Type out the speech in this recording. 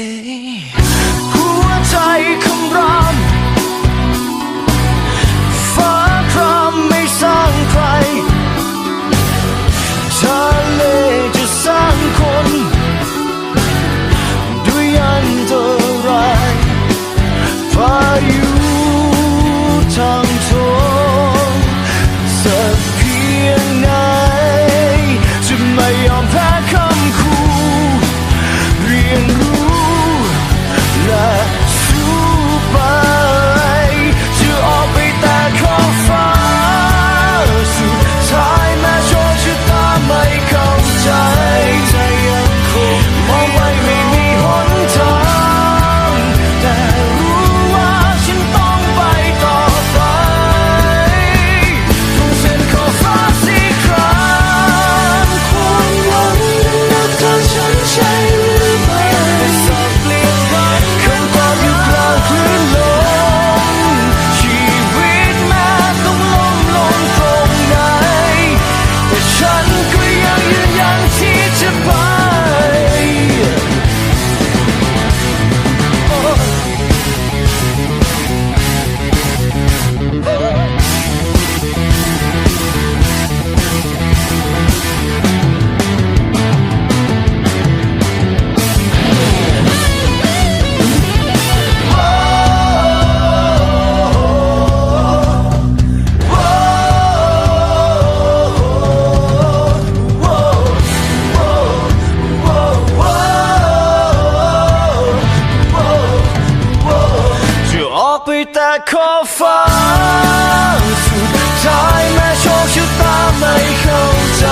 Hey. แต่ขอฟ้าสุดท้ายแม้โชคชะตาไม่เข้าใจ